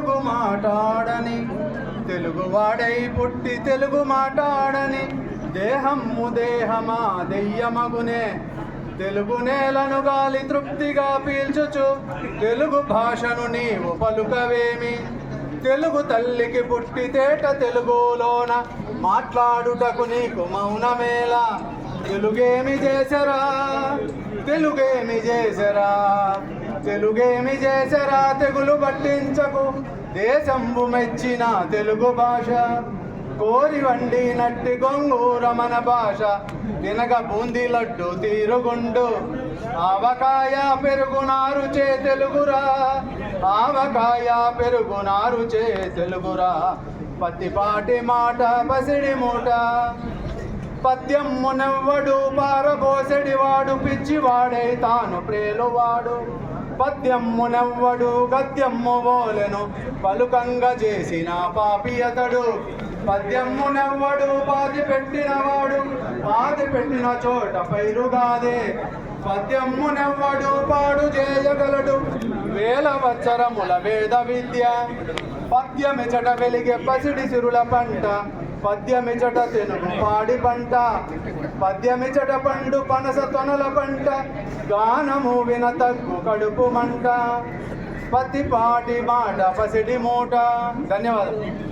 తెలుగు మాటాడని తెలుగువాడై పుట్టి తెలుగు మాటాడని దేహము దేహమా దెయ్యమగునే తెలుగు నేలను గాలి తృప్తిగా పీల్చుచు తెలుగు భాషను నీవు పలుకవేమి? తెలుగు తల్లికి పుట్టితేట తెలుగులోన మాట్లాడుటకు నీకు మౌనమేలా? తెలుగేమి చేసరా? తెలుగేమి చేసరా? తెలుగేమి చేసరా తెగులు పట్టించకు. దేశంబు మెచ్చిన తెలుగు భాష. కోరి వండి నట్టి గొంగూర మన భాష. తినగ బూంది లడ్డు తీరుగుండు. ఆవకాయ పెరుగునారు చే తెలుగురా. ఆవకాయ పెరుగునారు చే తెలుగురా పత్తిపాటి మాట పసిడి మూట. పద్యమ్మునెవ్వడు పారబోసెడివాడు. పిచ్చివాడై తాను ప్రేలువాడు. పద్యమ్మునెవ్వడు గద్యమ్ము బోలెను పలుకంగా చేసిన పాపి అతడు. పద్యమ్మునెవ్వడు పాతి పెట్టినవాడు పాతి పెట్టిన చోట పైరుగాదే. పద్యమ్మునెవ్వడు పాడు చేయగలడు వేల వచ్చరముల వేద విద్య. పద్యమిచట వెలిగే పసిడి సిరుల పంట పద్యమిచట తెలుగు పాడి పంట. పద్యమిచట పండు పనస తొనల పంట. గానము విన తగ్గు కడుపు మంట. పత్తి పాటి మాట పసిడి మూట. ధన్యవాదాలు